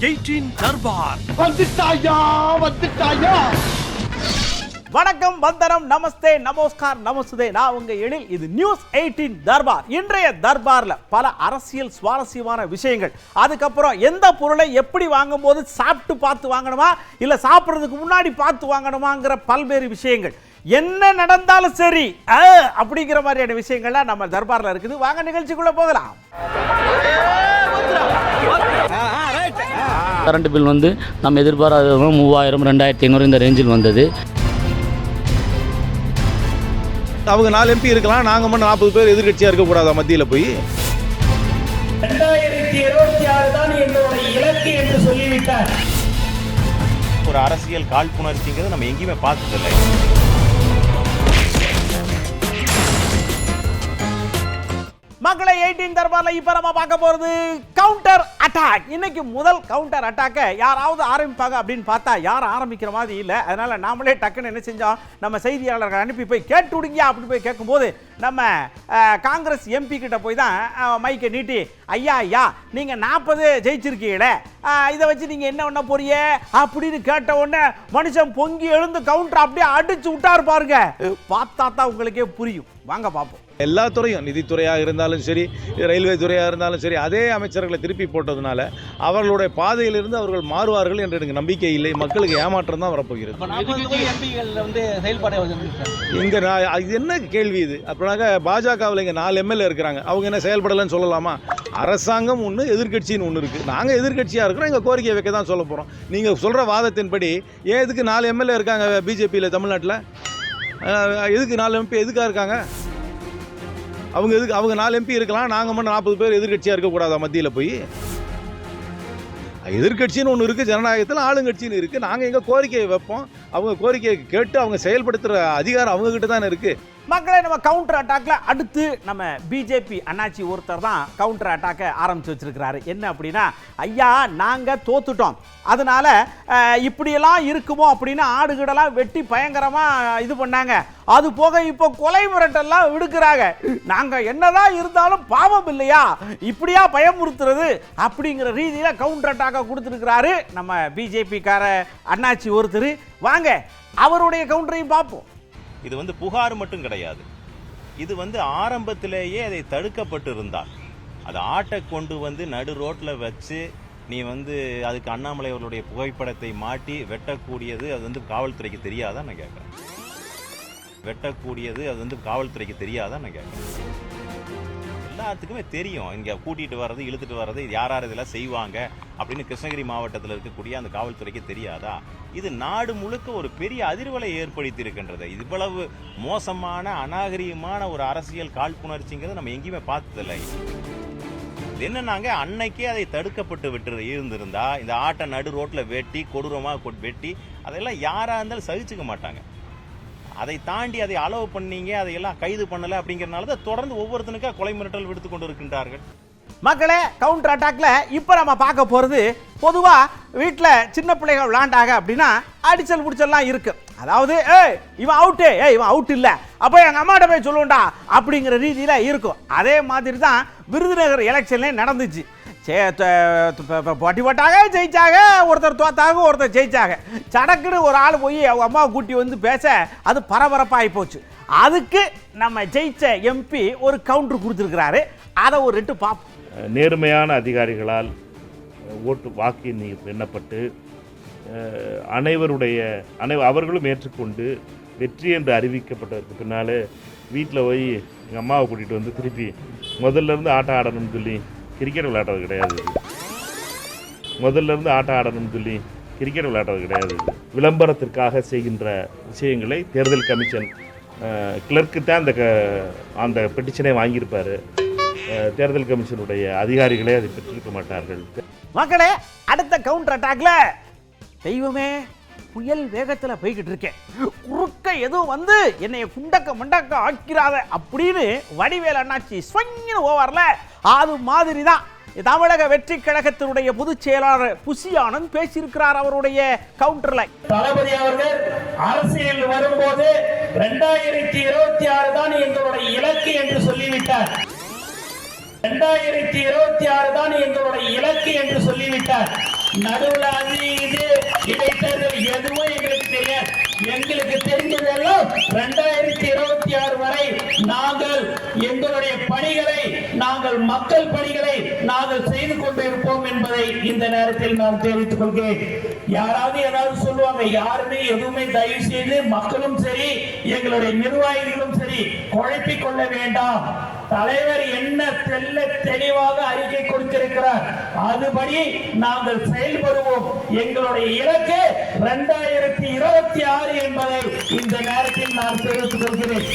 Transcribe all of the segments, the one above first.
Eighteen Darbar. வந்துட்டாயா? வந்துட்டாயா? வணக்கம் வந்தனம் நமஸ்தே நமஸ்கார் நமசுதே நான் உங்க எழில் இது நியூஸ் எயிட்டீன் தர்பார். இன்றைய தர்பார்ல பல அரசியல் சுவாரஸ்யமான விஷயங்கள். அதுக்கப்புறம் எந்த பொருளை எப்படி வாங்கும்போது சாப்பிட்டு பார்த்து வாங்கணுமா? இல்ல சாப்பிட்றதுக்கு முன்னாடி பார்த்து வாங்கணுமாங்கிற பல்வேறு விஷயங்கள். என்ன நடந்தாலும் சரி ஆ, அப்படிங்கிற மாதிரியான விஷயங்கள்லாம் நம்ம தர்பார்ல இருக்குது. வாங்க நிகழ்ச்சிக்குள்ள போகலாம். கரண்ட் பில் வந்து நம்ம எதிர்பாராத மூவாயிரம் ரெண்டாயிரத்தி ஐநூறு இந்த ரேஞ்சில் வந்தது. அவங்க நாலு எம்பி இருக்கலாம் நாங்கள் மட்டும் நாற்பது பேர் எதிர்கட்சியாக இருக்கக்கூடாதா மத்தியில் போய்? ரெண்டாயிரத்தி இருபத்தி ஆறு தான் எங்களுடைய இலக்கு என்று சொல்லிவிட்டார். ஒரு அரசியல் காழ்ப்புணர்ச்சிங்கிறது நம்ம எங்கேயுமே பார்த்ததில்லை. மக்களை எயிட்டீன் தர்பார்ல இப்ப நம்ம பார்க்க போறது கவுண்டர் அட்டாக் இன்னைக்கு முதல் கவுண்டர் அட்டாக்க யாராவது ஆரம்பிப்பாங்க அப்படின்னு பார்த்தா யாரும் ஆரம்பிக்கிற மாதிரி இல்லை. அதனால நாமளே டக்குன்னு என்ன செஞ்சோம்? நம்ம செய்தியாளர்கள் அனுப்பி போய் கேட்டு விடுங்க அப்படின்னு போய் கேட்கும்போது நம்ம காங்கிரஸ் எம்பி கிட்ட போய் தான் மைக்கை நீட்டி ஐயா ஐயா நீங்க நாற்பது ஜெயிச்சிருக்கீங்களே. இதை வச்சு நீங்க என்ன பண்ண போறிய அப்படின்னு கேட்ட உடனே மனுஷன் பொங்கி எழுந்து கவுண்டர் அப்படியே அடிச்சு விட்டாரு பாருங்க. பார்த்தா தான் உங்களுக்கே புரியும். வாங்க பார்ப்போம் எல்லா துறையும் நிதித்துறையாக இருந்தாலும் சரி ரயில்வே துறையாக இருந்தாலும் சரி அதே அமைச்சர்களை திருப்பி போட்டதுனால அவர்களுடைய பாதையிலிருந்து அவர்கள் மாறுவார்கள் என்று எனக்கு நம்பிக்கை இல்லை. மக்களுக்கு ஏமாற்றம் தான் வரப்போகிறது. இங்கே நான் இது என்ன கேள்வி இது? அப்படின்னாக்க பாஜகவில் இங்கே நாலு எம்எல்ஏ இருக்கிறாங்க. அவங்க என்ன செயல்படலைன்னு சொல்லலாமா? அரசாங்கம் ஒன்று எதிர்க்கட்சின்னு ஒன்று இருக்குது நாங்கள் எதிர்க்கட்சியாக இருக்கிறோம் எங்கள் கோரிக்கையை வைக்க தான் சொல்ல போகிறோம் நீங்கள் சொல்கிற வாதத்தின்படி ஏன் எதுக்கு நாலு எம்எல்ஏ இருக்காங்க பிஜேபியில் தமிழ்நாட்டில்? எதுக்கு நாலு எம்பி எதுக்காக இருக்காங்க? அவங்க எதுக்கு அவங்க நாலு எம்பி இருக்கலாம் நாங்கள் மட்டும் நாற்பது பேர் எதிர்க்கட்சியாக இருக்கக்கூடாதா மத்தியில் போய்? எதிர்க்கட்சின்னு ஒன்று இருக்குது ஜனநாயகத்தில் ஆளுங்கட்சின்னு இருக்குது நாங்கள் எங்கள் கோரிக்கையை வைப்போம்? அவங்க கோரிக்கையை கேட்டு அவங்க செயல்படுத்துகிற அதிகாரம் அவங்கக்கிட்ட தானே இருக்குது மக்களை நம்ம கவுண்டர் அட்டாக்ல அடுத்து நம்ம பிஜேபி அண்ணாச்சி ஒருத்தர் தான் கவுண்டர் அட்டாக்கை ஆரம்பிச்சு வச்சிருக்கிறாரு. என்ன அப்படின்னா ஐயா நாங்க தோத்துட்டோம். அதனால இப்படியெல்லாம் இருக்குமோ? அப்படின்னு ஆடுகிடலாம் வெட்டி பயங்கரமா இது பண்ணாங்க. அது போக இப்போ கொலை மிரட்டெல்லாம் விடுக்கிறாங்க. நாங்க என்னதான் இருந்தாலும் பாவம் இல்லையா? இப்படியா பயமுறுத்துறது? அப்படிங்கிற ரீதியில கவுண்டர் அட்டாக்கை கொடுத்துருக்கிறாரு நம்ம பிஜேபிக்கார அண்ணாச்சி ஒருத்தர். வாங்க அவருடைய கவுண்டரையும் பார்ப்போம். இது வந்து புகார் மட்டும் கிடையாது. இது வந்து ஆரம்பத்திலேயே அதை தடுக்கப்பட்டு இருந்தால் அது ஆட்டை கொண்டு வந்து நடு ரோட்டில் வச்சு நீ வந்து அதுக்கு அண்ணாமலை அவர்களுடைய புகைப்படத்தை மாட்டி வெட்டக்கூடியது அது வந்து காவல்துறைக்கு தெரியாதா நான் கேட்குறேன். வெட்டக்கூடியது அது வந்து காவல்துறைக்கு தெரியாதா நான் கேட்குறேன். எல்லாத்துக்குமே தெரியும். இங்கே கூட்டிகிட்டு வர்றது இழுத்துட்டு வர்றது யார் யார் இதெல்லாம் செய்வாங்க அப்படின்னு கிருஷ்ணகிரி மாவட்டத்தில் இருக்கக்கூடிய அந்த காவல்துறைக்கு தெரியாதா? இது நாடு முழுக்க ஒரு பெரிய அதிர்வலை ஏற்படுத்தி இருக்கின்றது இவ்வளவு மோசமான அநாகரிகமான ஒரு அரசியல் காழ்ப்புணர்ச்சிங்கிறது நம்ம எங்கேயுமே பார்த்ததில்லை. என்னன்னாங்க அன்னைக்கே அதை தடுக்கப்பட்டு விட்டு இருந்திருந்தா இந்த ஆட்டை நடு ரோட்டில் வெட்டி கொடூரமாக வெட்டி அதெல்லாம் யாராக இருந்தாலும் சகிச்சுக்க மாட்டாங்க. அதை தாண்டி அதை அளவு பண்ணீங்க அதையெல்லாம் கைது பண்ணல அப்படிங்கறதுனால தான் தொடர்ந்து ஒவ்வொருத்தனுக்கா கொலை மிரட்டல் விடுத்து கொண்டு இருக்கின்றார்கள் மக்களே கவுண்டர் அட்டாக்ல இப்போ நம்ம பார்க்க போறது பொதுவா வீட்டில் சின்ன பிள்ளைகள் விளாண்டாங்க அப்படின்னா அடிச்சல் பிடிச்சல்லாம் இருக்கு. அதாவது ஏய் இவன் அவுட்டு ஏய் இவன் அவுட் இல்லை. அப்போ எங்கள் அம்மாட்ட போய் சொல்லுவோண்டா அப்படிங்கிற ரீதியில் இருக்கும். அதே மாதிரி தான் விருதுநகர் எலெக்ஷன்லேயே நடந்துச்சு. சே த- போட்டாங்க ஜெயிச்சாங்க. ஒருத்தர் தோத்தாங்க ஒருத்தர் ஜெயிச்சாங்க. சடக்குன்னு ஒரு ஆள் போய் அவங்க அம்மாவை கூட்டி வந்து பேச அது பரபரப்பாகி போச்சு. அதுக்கு நம்ம ஜெயிச்ச எம்பி ஒரு கவுண்டர் கொடுத்துருக்கிறாரு. அதை ஒரு ரெண்டு பார்ப்போம் நேர்மையான அதிகாரிகளால் ஓட்டு வாக்கு எண்ணப்பட்டு அனைவருடைய அனை அவர்களும் ஏற்றுக்கொண்டு வெற்றி என்று அறிவிக்கப்பட்டதற்கு பின்னாலே வீட்டில் போய் எங்கள் அம்மாவை கூட்டிகிட்டு வந்து திருப்பி முதல்ல இருந்து ஆட்டம் ஆடணும்னு சொல்லி கிரிக்கெட் விளையாடுறது கிடையாது இது. முதல்ல இருந்து ஆட்டம் ஆடணும்னு சொல்லி கிரிக்கெட் விளையாடுறது கிடையாது இது. விளம்பரத்திற்காக செய்கின்ற விஷயங்களை தேர்தல் கமிஷன் கிளர்க்கு தான் அந்த க- அந்த பெட்டிஷனை வாங்கியிருப்பார் தேர்தல் கமிஷனுடைய அதிகாரிகளே அதை பெற்றிருக்க மாட்டார்கள் மக்களே அடுத்த கவுண்டர் அட்டாக்ல தெய்வமே புயல் வேகத்தில் போய்கிட்டு இருக்கேன் குறுக்க எதுவும் வந்து என்னைய குண்டக்க மண்டக்க ஆக்கிறாத அப்படின்னு வடிவேல் அண்ணாச்சி ஸ்வங்கின்னு ஓவரில் அது மாதிரி தான் தமிழக வெற்றி கழகத்தினுடைய பொதுச் செயலாளர் புசி ஆனந்த் பேசியிருக்கிறார் அவருடைய கவுண்டர்ல தளபதி அவர்கள் அரசியல் வரும்போது ரெண்டாயிரத்தி இருபத்தி ஆறு தான் எங்களுடைய இலக்கு என்று சொல்லிவிட்டார். இரண்டாயிரத்தி இருபத்தி ஆறு தான் எங்களுடைய இலக்கு என்று சொல்லிவிட்டார். நடுவுல அது இது இடைத்தேர்தல் எதுவும் மக்கள் பணிகளை நாங்கள் செய்து கொண்டிருப்போம் என்பதை இந்த நேரத்தில் நான் தெரிவித்துக் கொள்கிறேன். யாராவது ஏதாவது சொல்லுவாங்க யாருமே எதுவுமே தயவு செய்து மக்களும் சரி எங்களுடைய நிர்வாகிகளும் சரி குழப்பிக் கொள்ள வேண்டாம். தலைவர் என்ன தெல்ல தெளிவாக அறிக்கை கொடுத்திருக்கிறார் அதுபடி நாங்கள் செயல்படுவோம். எங்களுடைய இலக்கு இரண்டாயிரத்தி இருபத்தி ஆறு என்பதை இந்த நேரத்தில் நான் தெரிவித்துக் கொள்கிறேன்.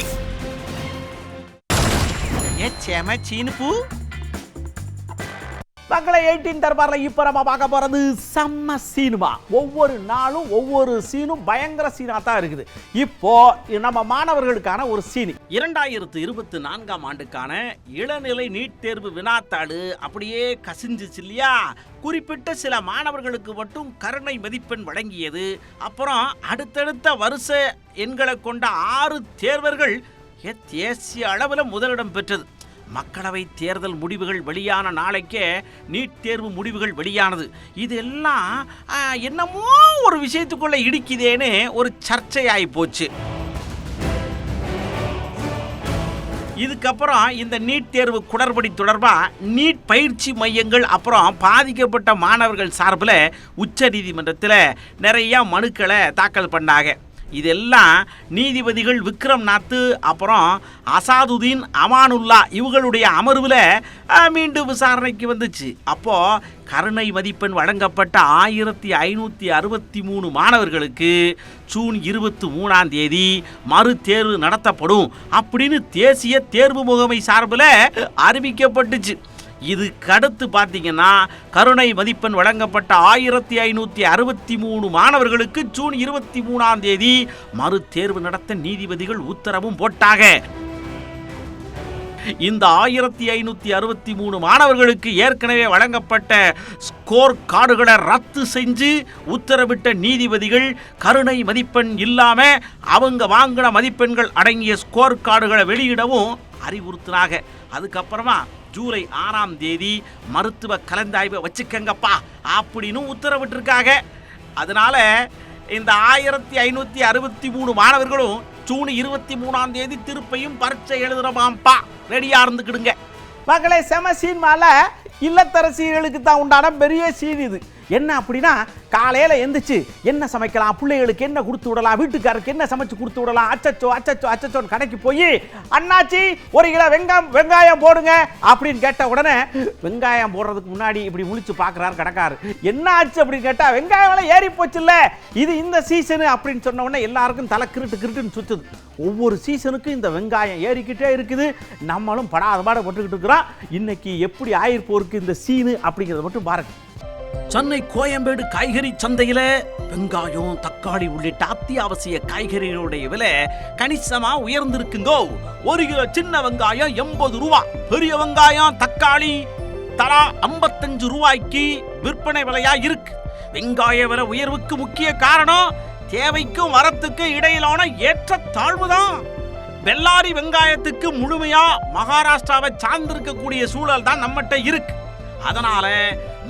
மக்களை எயிட்டீன் தர்பாரில் இப்போ நம்ம பார்க்க போகிறது செம்ம சீனுமா. ஒவ்வொரு நாளும் ஒவ்வொரு சீனும் பயங்கர சீனாக தான் இருக்குது. இப்போ நம்ம மாணவர்களுக்கான ஒரு சீனி. இரண்டாயிரத்து இருபத்தி நான்காம் ஆண்டுக்கான இளநிலை நீட் தேர்வு வினாத்தாள் அப்படியே கசிஞ்சிச்சு இல்லையா? குறிப்பிட்ட சில மாணவர்களுக்கு மட்டும் கருணை மதிப்பெண் வழங்கியது. அப்புறம் அடுத்தடுத்த வருஷ எண்களை கொண்ட ஆறு தேர்வர்கள் தேசிய அளவில் முதலிடம் பெற்றது. மக்களவை தேர்தல் முடிவுகள் வெளியான நாளைக்கே நீட் தேர்வு முடிவுகள் வெளியானது. இதெல்லாம் என்னமோ ஒரு விஷயத்துக்குள்ளே இடிக்குதேன்னு ஒரு சர்ச்சையாகி போச்சு. இதுக்கப்புறம் இந்த நீட் தேர்வு குளறுபடி தொடர்பாக நீட் பயிற்சி மையங்கள் அப்புறம் பாதிக்கப்பட்ட மாணவர்கள் சார்பில் உச்சநீதிமன்றத்தில் நிறையா மனுக்களை தாக்கல் பண்ணாங்க. இதெல்லாம் நீதிபதிகள் விக்ரம் நாத்து அப்புறம் அசாதுதீன் அமானுல்லா இவங்களுடைய அமர்வில் மீண்டும் விசாரணைக்கு வந்துச்சு. அப்போது கருணை மதிப்பெண் வழங்கப்பட்ட ஆயிரத்தி ஐநூற்றி அறுபத்தி மூணு மாணவர்களுக்கு ஜூன் இருபத்தி மூணாம் தேதி மறு தேர்வு நடத்தப்படும் அப்படின்னு தேசிய தேர்வு முகமை சார்பில் அறிவிக்கப்பட்டுச்சு. இதுக்கடுத்து பார்த்தீங்கன்னா கருணை மதிப்பெண் வழங்கப்பட்ட ஆயிரத்தி ஐநூற்றி அறுபத்தி மூணு மாணவர்களுக்கு ஜூன் இருபத்தி மூணாம் தேதி மறு தேர்வு நடத்த நீதிபதிகள் உத்தரவும் போட்டாங்க. இந்த ஆயிரத்தி ஐநூற்றி அறுபத்தி மூணு மாணவர்களுக்கு ஏற்கனவே வழங்கப்பட்ட ஸ்கோர் கார்டுகளை ரத்து செஞ்சு உத்தரவிட்ட நீதிபதிகள் கருணை மதிப்பெண் இல்லாமல் அவங்க வாங்கின மதிப்பெண்கள் அடங்கிய ஸ்கோர் கார்டுகளை வெளியிடவும் அறிவுறுத்தினாங்க. அதுக்கப்புறமா ஜூலை ஆறாம் தேதி மருத்துவ கலந்தாய்வை வச்சுக்கங்கப்பா அப்படின்னு உத்தரவிட்டிருக்காங்க. அதனால இந்த ஆயிரத்தி ஐநூற்றி அறுபத்தி மூணு மாணவர்களும் ஜூன் இருபத்தி மூணாம் தேதி திருப்பையும் பரீட்சை எழுதுறமாம்ப்பா. ரெடியாக இருந்துக்கிடுங்க. மகளே செம சீன் மேல. இல்லத்தரசிகளுக்கு தான் உண்டான பெரிய சீன் இது. என்ன அப்படின்னா காலையில் எந்திரிச்சு என்ன சமைக்கலாம் பிள்ளைகளுக்கு என்ன கொடுத்து விடலாம் வீட்டுக்காரருக்கு என்ன சமைச்சு கொடுத்து விடலாம் அச்சச்சோ அச்சச்சோ அச்சச்சோன்னு கடைக்கு போய் அண்ணாச்சி ஒரு கிலோ வெங்காயம் வெங்காயம் போடுங்க அப்படின்னு கேட்ட உடனே வெங்காயம் போடுறதுக்கு முன்னாடி இப்படி முழிச்சு பார்க்குறாரு கடைக்காரு என்ன ஆச்சு அப்படின்னு கேட்டால் வெங்காயம் விலை ஏறி போச்சுல்ல. இது இந்த சீசனு அப்படின்னு சொன்ன உடனே எல்லாருக்கும் தலை கிருட்டு கிருட்டுன்னு சுற்றுது ஒவ்வொரு சீசனுக்கும் இந்த வெங்காயம் ஏறிக்கிட்டே இருக்குது. நம்மளும் படாத பாட போட்டுக்கிட்டு இருக்கிறோம். இன்னைக்கு எப்படி ஆயிருப்போருக்கு இந்த சீனு அப்படிங்கிறத மட்டும் பாருங்கள் சென்னை கோயம்பேடு காய்கறி சந்தையில வெங்காயம் தக்காளி உள்ளிட்ட அத்தியாவசிய காய்கறிகளுடைய விலை கணிசமா உயர்ந்திருக்குங்கோ. ஒரு கிலோ சின்ன வெங்காயம் எண்பது ரூபா பெரிய வெங்காயம் தக்காளி தலா ஐம்பத்தஞ்சு ரூபாய்க்கு விற்பனை விலையா இருக்கு. வெங்காய விலை உயர்வுக்கு முக்கிய காரணம் தேவைக்கும் வரத்துக்கும் இடையிலான ஏற்ற தாழ்வுதான். வெள்ளாரி வெங்காயத்துக்கு முழுமையா மகாராஷ்டிராவை சார்ந்திருக்கக்கூடிய சூழல் தான் நம்மகிட்ட இருக்கு. அதனால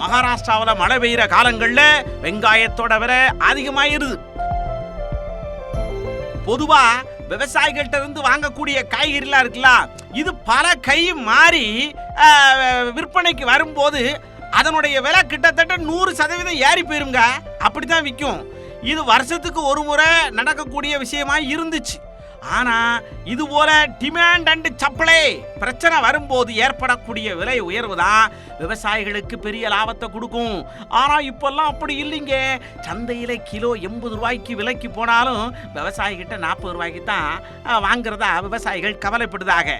மகாராஷ்டிராவில் மழை பெய்கிற காலங்களில் வெங்காயத்தோட விலை அதிகமாயிருது. பொதுவா விவசாயிகள்கிட்ட இருந்து வாங்கக்கூடிய காய்கறிலாம் இருக்குல்ல இது பல கை மாறி விற்பனைக்கு வரும்போது அதனுடைய விலை கிட்டத்தட்ட நூறு சதவீதம் ஏறி போயிருங்க அப்படி தான் விற்கும் இது வருஷத்துக்கு ஒரு முறை நடக்கக்கூடிய விஷயமா இருந்துச்சு. ஆனா இது போல டிமாண்ட் அண்ட் சப்ளை பிரச்சனை வரும்போது ஏற்படக்கூடிய விலை உயர்வு தான் விவசாயிகளுக்கு பெரிய லாபத்தை கொடுக்கும். ஆனா இப்பெல்லாம் அப்படி இல்லைங்க. சந்தையில கிலோ எண்பது ரூபாய்க்கு விலைக்கு போனாலும் விவசாயிகிட்ட நாற்பது ரூபாய்க்கு தான் வாங்குறதா விவசாயிகள் கவலைப்படுதாக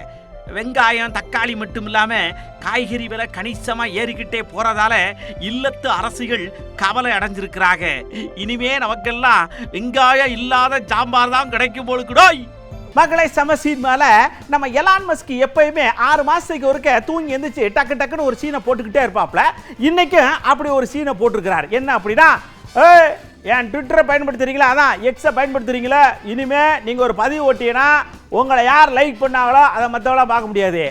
வெங்காயம் தக்காளி மட்டும் இல்லாமல் காய்கறி விலை கணிசமாக ஏறிக்கிட்டே போகிறதால இல்லத்து அரசுகள் கவலை அடைஞ்சிருக்கிறாங்க. இனிமே நமக்கெல்லாம் வெங்காயம் இல்லாத சாம்பார் தான் கிடைக்கும் போலுக்குடோய் மகளை சமசீன் மேலே நம்ம எலான் மஸ்கி எப்பயுமே ஆறு மாதத்துக்கு ஒருக்க தூங்கி எந்திரிச்சு டக்கு டக்குன்னு ஒரு சீனை போட்டுக்கிட்டே இருப்பாப்ல. இன்றைக்கும் அப்படி ஒரு சீனை போட்டிருக்கிறார். என்ன அப்படின்னா ஏன் ட்விட்டரை பயன்படுத்துறீங்களா? அதான் எக்ஸை பயன்படுத்துறீங்களா? இனிமே நீங்கள் ஒரு பதிவு ஓட்டிங்கன்னா உங்களை யார் லைக் பண்ணாங்களோ அதை மற்றவங்களாம் பார்க்க முடியாது.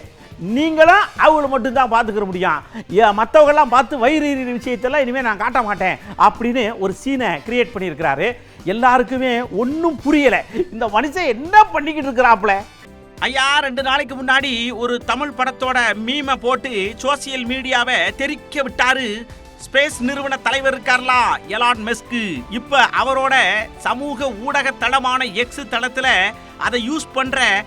நீங்களும் அவங்கள மட்டும்தான் பார்த்துக்கிற முடியும். ஏன் மற்றவங்கெல்லாம் பார்த்து வயிறு எறிகிற விஷயத்தெல்லாம் இனிமேல் நான் காட்ட மாட்டேன் அப்படின்னு ஒரு சீனை கிரியேட் பண்ணியிருக்கிறாரு. எல்லாருக்குமே ஒன்றும் புரியலை. இந்த மனுஷன் என்ன பண்ணிக்கிட்டு இருக்கிறாப்புல? ஐயா ரெண்டு நாளைக்கு முன்னாடி ஒரு தமிழ் படத்தோட மீமை போட்டு சோசியல் மீடியாவை தெரிக்க விட்டாரு ஸ்பேஸ் நிறுவன தலைவர் இருக்கார்லா எலான் மெஸ்கு இப்ப அவரோட சமூக ஊடக தளமான எக்ஸ் தளத்துல அதை யூஸ் பண்ற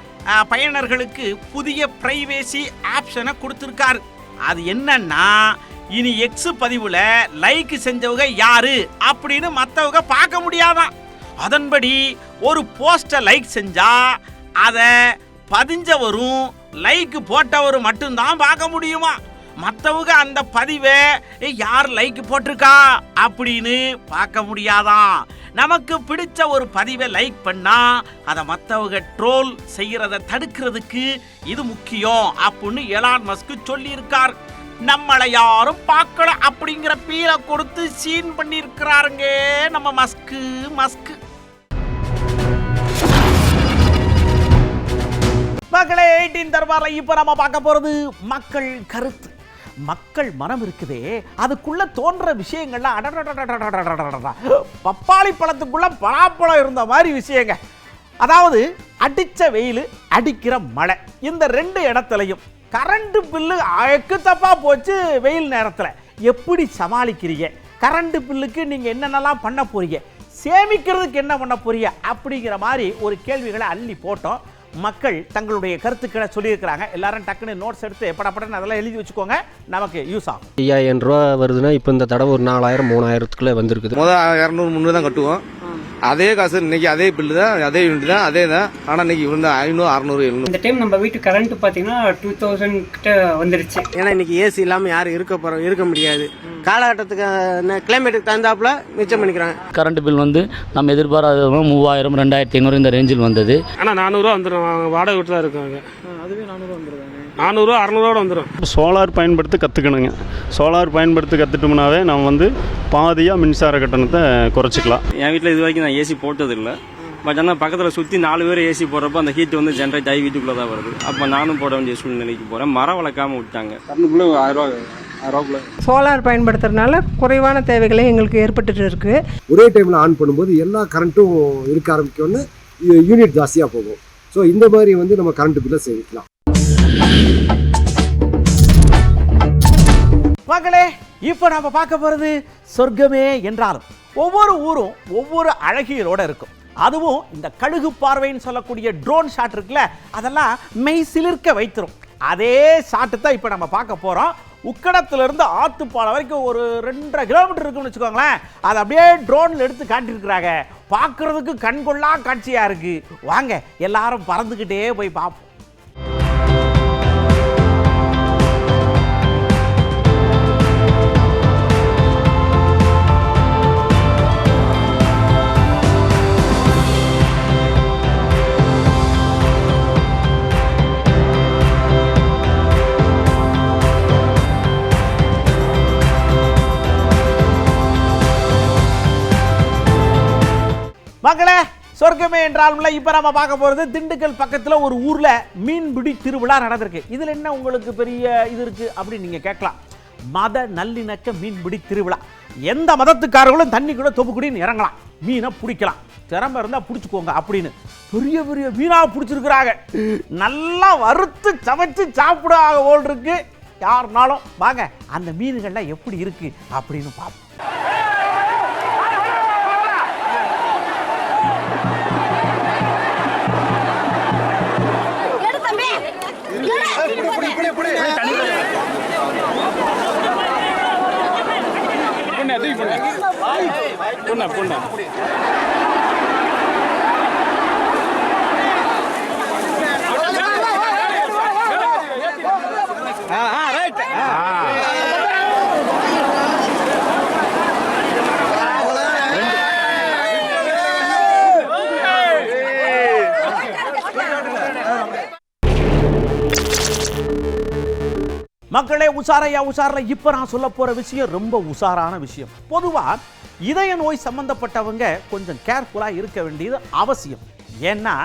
பயனர்களுக்கு புதிய பிரைவேசி ஆப்ஷனை கொடுத்துருக்காரு. அது என்னன்னா இனி எக்ஸ் பதிவுல லைக் செஞ்சவங்க யாரு அப்படின்னு மற்றவங்க பார்க்க முடியாதான் அதன்படி ஒரு போஸ்டை லைக் செஞ்சா அதை பதிஞ்சவரும் லைக் போட்டவரும் மட்டும்தான் பார்க்க முடியுமா? மற்றவங்க அந்த பதிவை யார் லைக் போட்டிருக்கா? அப்படின்னு பார்க்க முடியாதான் நமக்கு பிடிச்ச ஒரு பதிவை லைக் பண்ணா அதை மற்றவங்க ட்ரோல் செய்யறத தடுக்கிறதுக்கு இது முக்கியம் அப்படின்னு எலான் மஸ்க் சொல்லியிருக்கார். நம்மளை யாரும் பார்க்கல அப்படிங்கிற பீலை கொடுத்து சீன் பண்ணியிருக்கிறாருங்க நம்ம மஸ்கு மஸ்கு மக்களே எயிட்டின் தர்பார்ல இப்போ நம்ம பார்க்க போறது மக்கள் கருத்து. மக்கள் மனம் இருக்குதே அதுக்குள்ள தோன்ற விஷயங்கள்லாம் பப்பாளி பழத்துக்குள்ள பலாப்பழம் இருந்த மாதிரி விஷயங்க அதாவது அடித்த வெயில் அடிக்கிற மழை. இந்த ரெண்டு இடத்துலையும் கரண்ட் பில்லு அழக்கு தப்பாக போச்சு வெயில் நேரத்தில். எப்படி சமாளிக்கிறீங்க? கரண்ட் பில்லுக்கு நீங்கள் என்னென்னலாம் பண்ண போறீங்க? சேமிக்கிறதுக்கு என்ன பண்ண போறீங்க? அப்படிங்கிற மாதிரி ஒரு கேள்விகளை அள்ளி போட்டோம். மக்கள் தங்களுடைய கருத்துக்களை சொல்லியிருக்கிறாங்க. எல்லாரும் டக்குன்னு நோட்ஸ் எடுத்து படப்படன்னு அதெல்லாம் எழுதி வச்சுக்கோங்க. நமக்கு யூஸ் ஆகும். ஐயாயிரம் ரூபா வருதுன்னா இப்போ இந்த தடவை ஒரு நாலாயிரம் மூணாயிரத்துக்குள்ளே வந்திருக்குது. முதல் இரநூறு முந்நூறு தான் கட்டுவோம். அதே காசு இன்னைக்கு அதே பில்லு தான் அதே யூனிட் தான் அதே தான். ஆனால் இன்னைக்கு வந்து ஐநூறு அறநூறு எழுநூறு. இந்த டைம் நம்ம வீட்டு கரண்ட் பார்த்தீங்கன்னா டூ தௌசண்ட் கிட்ட வந்துருச்சு. ஏன்னா இன்னைக்கு ஏசி இல்லாமல் யாரும் இருக்க போகிறோம் இருக்க முடியாது. காலகட்டத்துக்கு கிளைமேட்டுக்கு தகுந்தாப்புல மிச்சம் பண்ணிக்கிறாங்க. கரண்ட் பில் வந்து நம்ம எதிர்பாராத மூவாயிரம் ரெண்டாயிரத்தி ஐநூறு இந்த ரேஞ்சில் வந்தது. ஆனால் நானூறுரூவா வந்துடும் வாடகை வீட்டில் இருக்காங்க. அதுவே நானூறுவா வந்துடும் நானூறுரூவா அறநூறுவா வந்துடும் சோலார் பயன்படுத்த கற்றுக்கணுங்க சோலார் பயன்படுத்த கற்றுட்டோம்னாவே நம்ம வந்து பாதியாக மின்சார கட்டணத்தை குறைச்சிக்கலாம். என் வீட்டில் இது வரைக்கும் நான் ஏசி போட்டதில்லை. பட் ஆனால் பக்கத்தில் சுற்றி நாலு பேர் ஏசி போடுறப்போ அந்த ஹீட் வந்து ஜென்ரேட் ஆகி வீட்டுக்குள்ளே தான் வருது. அப்போ நானும் போட வேண்டிய சூழ்நிலைக்கு போகிறேன் மரம் வளர்க்காம விட்டாங்க. சோலார் பயன்படுத்துறதுனால குறைவான தேவைகளை எங்களுக்கு ஏற்பட்டுட்டு இருக்கு ஒரே டைம்ல ஆன் பண்ணும்போது எல்லா கரண்ட்டும் இருக்க ஆரம்பிக்கணும்னு யூனிட் ஜாஸ்தியா போகும். ஸோ இந்த மாதிரி வந்து நம்ம கரண்ட் பில்லை சேமிக்கலாம். மக்களே இப்போ நம்ம பார்க்க போறது சொர்க்கமே என்றாலும் ஒவ்வொரு ஊரும் ஒவ்வொரு அழகியலோட இருக்கும். அதுவும் இந்த கழுகு பார்வைன்னு சொல்லக்கூடிய ட்ரோன் ஷாட் இருக்குல்ல அதெல்லாம் மெய் சிலிர்க்க வைத்திரும். அதே ஷாட்டு தான் இப்போ நம்ம பார்க்க போறோம். உக்கடத்துலேருந்து ஆத்துப்பாலம் வரைக்கும் ஒரு ரெண்டரை கிலோமீட்டர் இருக்குன்னு வச்சுக்கோங்களேன். அதை அப்படியே ட்ரோனில் எடுத்து காட்டியிருக்கிறாங்க. பார்க்குறதுக்கு கண்கொள்ளா காட்சியாக இருக்குது வாங்க எல்லாரும் பறந்துக்கிட்டே போய் பார்ப்போம் மக்களே சொர்க்கமே என்றாலும்ல இப்போ நம்ம பார்க்க போகிறது திண்டுக்கல் பக்கத்தில் ஒரு ஊரில் மீன்பிடி திருவிழா நடந்திருக்கு. இதில் என்ன உங்களுக்கு பெரிய இது இருக்குது அப்படின்னு நீங்கள் கேட்கலாம். மத நல்லிணக்க மீன்பிடி திருவிழா. எந்த மதத்துக்காரர்களும் தண்ணிக்குள்ள தொப்புக்குடின்னு இறங்கலாம். மீனை பிடிக்கலாம். திறமை இருந்தால் பிடிச்சிக்கோங்க அப்படின்னு. பெரிய பெரிய மீனாக பிடிச்சிருக்கிறாங்க. நல்லா வறுத்து சமைச்சு சாப்பிடாக போல் இருக்கு. யாருனாலும் வாங்க அந்த மீன்கள்லாம் எப்படி இருக்கு அப்படின்னு பார்ப்போம். மக்களே உஷாரையா உஷாரில் இப்போ நான் சொல்ல போகிற விஷயம் ரொம்ப உஷாரான விஷயம். பொதுவாக இதய நோய் சம்பந்தப்பட்டவங்க கொஞ்சம் கேர்ஃபுல்லாக இருக்க வேண்டியது அவசியம். ஏன்னா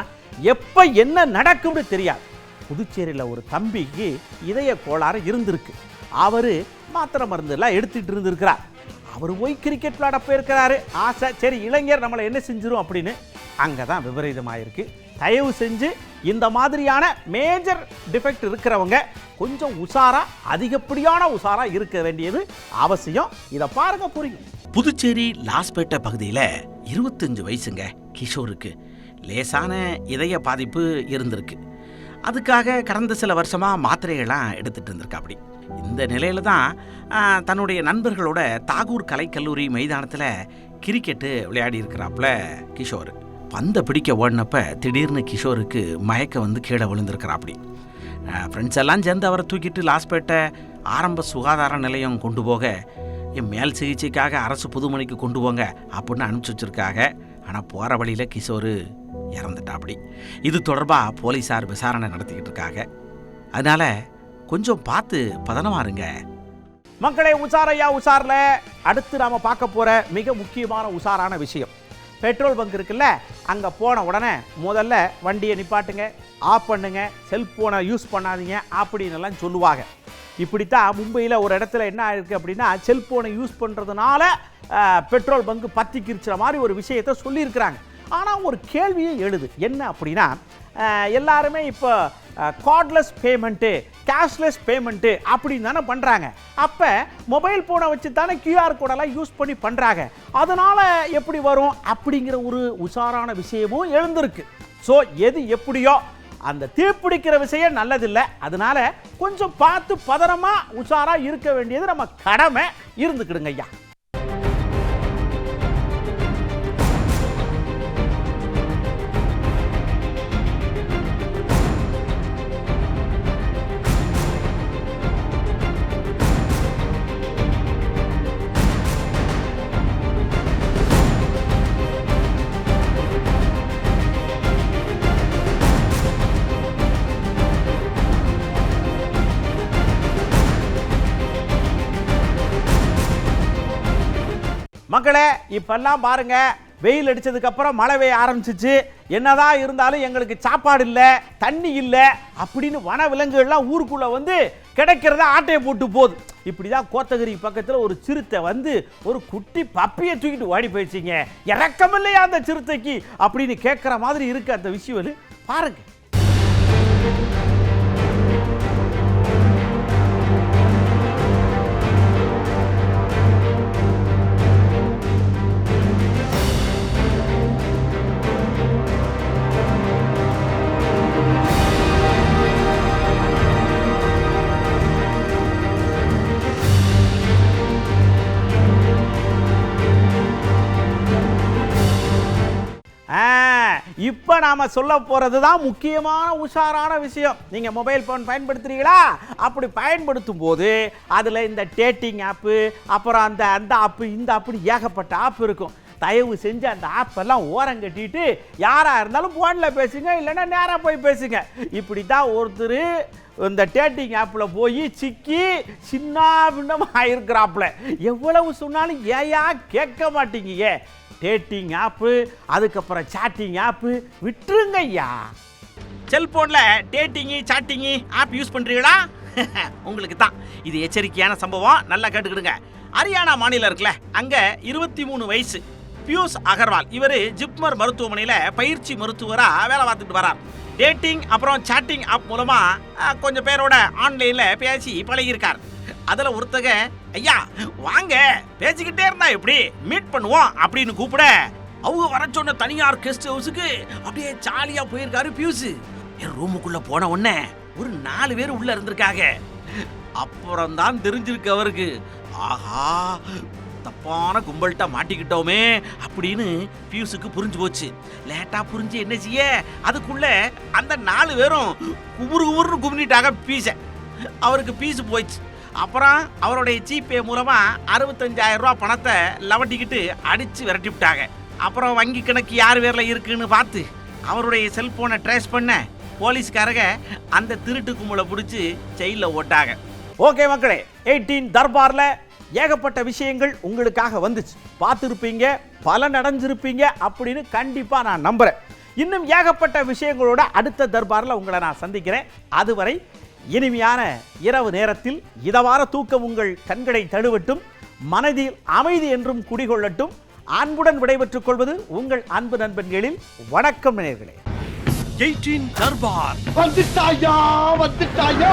எப்போ என்ன நடக்கும்னு தெரியாது. புதுச்சேரியில் ஒரு தம்பிக்கு இதய கோளாறு இருந்திருக்கு. அவர் மாத்திரை மருந்துலாம் எடுத்துகிட்டு இருந்திருக்கிறார். அவர் போய் கிரிக்கெட் விளையாட போயிருக்கிறாரு. ஆசை சரி இளைஞர் நம்மளை என்ன செஞ்சிடும் அப்படின்னு. அங்கே தான் விபரீதமாயிருக்கு. தயவு செஞ்சு இந்த மாதிரியான மேஜர் டிஃபெக்ட் இருக்கிறவங்க கொஞ்சம் உஷாராக அதிகப்படியான உஷாராக இருக்க வேண்டியது அவசியம். இதை பாருங்க புரியும். புதுச்சேரி லாஸ்பேட்டை பகுதியில் இருபத்தஞ்சு வயசுங்க கிஷோருக்கு. லேசான இதய பாதிப்பு இருந்திருக்கு. அதுக்காக கடந்த சில வருஷமாக மாத்திரைகள்லாம் எடுத்துகிட்டு இருந்திருக்காப்படி இந்த நிலையில தான் தன்னுடைய நண்பர்களோட தாகூர் கலைக்கல்லூரி மைதானத்தில் கிரிக்கெட்டு விளையாடி இருக்கிறாப்புல கிஷோர். பந்தை பிடிக்க ஓடினப்ப திடீர்னு கிஷோருக்கு மயக்கம் வந்து கீழே விழுந்திருக்கிறாப்படி ஃப்ரெண்ட்ஸ் எல்லாம் சேர்ந்து அவரை தூக்கிட்டு லாஸ்பேட்டை ஆரம்ப சுகாதார நிலையம் கொண்டு போக என் மேல் சிகிச்சைக்காக அரசு புதுமனைக்கு கொண்டு போங்க அப்படின்னு அனுப்பிச்சி வச்சிருக்காங்க ஆனால் போகிற வழியில் கிஷோர் இறந்துட்டாப்படி. இது தொடர்பாக போலீஸார் விசாரணை நடத்திக்கிட்டு இருக்காங்க அதனால் கொஞ்சம் பார்த்து பதனமாக இருங்க. மக்களே உஷாரையா உஷார்ல. அடுத்து நாம் பார்க்க போகிற மிக முக்கியமான உஷாரான விஷயம். பெட்ரோல் பங்க் இருக்குல்ல அங்கே போன உடனே முதல்ல வண்டியை நிப்பாட்டுங்க ஆஃப் பண்ணுங்க செல்ஃபோனை யூஸ் பண்ணாதீங்க அப்படின்னு எல்லாம் சொல்லுவாங்க இப்படித்தான் மும்பையில் ஒரு இடத்துல என்ன ஆயிருக்கு அப்படின்னா செல்போனை யூஸ் பண்ணுறதுனால பெட்ரோல் பங்க் பத்திக்கிருச்சுற மாதிரி ஒரு விஷயத்தை சொல்லியிருக்கிறாங்க. ஆனால் ஒரு கேள்வியே எழுது. என்ன அப்படின்னா எல்லாருமே இப்போ கார்ட்லெஸ் பேமெண்ட்டு கேஷ்லெஸ் பேமெண்ட்டு அப்படின்னு தானே பண்ணுறாங்க அப்போ மொபைல் ஃபோனை வச்சு தானே கியூஆர் கோடெல்லாம் யூஸ் பண்ணி பண்ணுறாங்க அதனால் எப்படி வரும் அப்படிங்கிற ஒரு உஷாரான விஷயமும் எழுந்திருக்கு. ஸோ எது எப்படியோ அந்த தீப்பிடிக்கிற விஷயம் நல்லதில்லை. அதனால கொஞ்சம் பார்த்து பதறமாக உஷாரா இருக்க வேண்டியது நம்ம கடமை. இருந்துக்கிடுங்க ஐயா. மக்களே இப்பெல்லாம் பாருங்க வெயில் அடித்ததுக்கப்புறம் மழை பெய்ய ஆரம்பிச்சிச்சு. என்னதான் இருந்தாலும் எங்களுக்கு சாப்பாடு இல்லை தண்ணி இல்லை அப்படின்னு வன விலங்குகள்லாம் ஊருக்குள்ளே வந்து கிடைக்கிறத ஆட்டையை போட்டு போகுது. இப்படி தான் கோத்தகிரி பக்கத்தில் ஒரு சிறுத்தை வந்து ஒரு குட்டி பப்பியை தூக்கிட்டு ஓடி போயிடுச்சிங்க. இறக்கம் இல்லையா அந்த சிறுத்தைக்கு? அப்படின்னு கேட்குற மாதிரி இருக்குது அந்த விஷுவல் பாருங்க. நாம் சொல்ல போகிறது தான் முக்கியமான உஷாரான விஷயம். நீங்கள் மொபைல் ஃபோன் பயன்படுத்துகிறீங்களா அப்படி பயன்படுத்தும் போது அதில் இந்த டேட்டிங் ஆப்பு அப்புறம் அந்த அந்த ஆப்பு இந்த ஆப்புன்னு ஏகப்பட்ட ஆப் இருக்கும். தயவு செஞ்சு அந்த ஆப்பெல்லாம் ஓரம் கட்டிட்டு யாராக இருந்தாலும் ஃபோனில் பேசுங்க இல்லைன்னா நேராக போய் பேசுங்க. இப்படி தான் ஒருத்தர் இந்த டேட்டிங் ஆப்பில் போய் சிக்கி சின்ன பின்னமாக இருக்கிறாப்புல எவ்வளவு சொன்னாலும் ஏயா கேட்க மாட்டீங்க. டேட்டிங் ஆப்பு அதுக்கப்புறம் சாட்டிங் ஆப்பு விட்டுருங்க ஐயா செல்போனில் டேட்டிங்கு சாட்டிங்கு ஆப் யூஸ் பண்ணுறீங்களா உங்களுக்கு தான். இது எச்சரிக்கையான சம்பவம். நல்லா கேட்டுக்கிடுங்க. ஹரியானா மாநிலம் இருக்குல்ல அங்கே இருபத்தி மூணு வயசு பியூஷ் அகர்வால். இவர் ஜிப்மர் மருத்துவமனையில் பயிற்சி மருத்துவராக வேலை பார்த்துட்டு வரார். டேட்டிங் அப்புறம் சாட்டிங் ஆப் மூலமாக கொஞ்சம் பேரோட ஆன்லைனில் பேசி பழகியிருக்கார். அதுல ஒருத்தக ஐயா வாங்க பேசிக்கிட்டே இருந்தா எப்படி? மீட் பண்ணுவோம் அப்படின்னு கூப்பிட அவங்க வர சொன்ன தனியார் கெஸ்ட் ஹவுஸுக்கு அப்படியே ஜாலியா போயிருக்காரு பியூஸ் என் ரூமுக்குள்ள போன உடனே ஒரு நாலு பேர் உள்ள இருந்திருக்காங்க. அப்புறம் தான் தெரிஞ்சிருக்கு அவருக்கு. ஆஹா தப்பான கும்பல்கிட்ட மாட்டிக்கிட்டோமே அப்படின்னு பியூஸுக்கு புரிஞ்சு போச்சு. லேட்டாக புரிஞ்சு என்ன செய்ய? அதுக்குள்ள அந்த நாலு பேரும் குமுறு குமுறுன்னு கும்பிட்டாங்க பீஸை அவருக்கு பீஸு போயிடுச்சு. அப்புறம் அவருடைய ஜிபே மூலமாக அறுபத்தஞ்சாயிரம் ரூபா பணத்தை லவட்டிக்கிட்டு அடித்து விரட்டி விட்டாங்க அப்புறம் வங்கி கணக்கு யார் பேரில் இருக்குன்னு பார்த்து அவருடைய செல்ஃபோனை ட்ரேஸ் பண்ண போலீஸ்காரங்க அந்த திருட்டு கும்பலை பிடிச்சி ஜெயிலில் ஓட்டாங்க. ஓகே மக்களே எயிட்டீன் தர்பாரில் ஏகப்பட்ட விஷயங்கள் உங்களுக்காக வந்துச்சு. பார்த்துருப்பீங்க பலன் அடைஞ்சிருப்பீங்க அப்படின்னு கண்டிப்பாக நான் நம்புகிறேன் இன்னும் ஏகப்பட்ட விஷயங்களோட அடுத்த தர்பாரில் உங்களை நான் சந்திக்கிறேன். அதுவரை இனிமையான இரவு நேரத்தில் இதவார தூக்கம் உங்கள் கண்களை தழுவட்டும் மனதில் அமைதி என்றும் குடிகொள்ளட்டும். அன்புடன் விடைபெற்றுக் கொள்வது உங்கள் அன்பு நண்பன் எழில் வணக்கம் நேயர்களே எயிட்டீன் தர்பார். வந்துட்டாயா வந்துட்டாயா?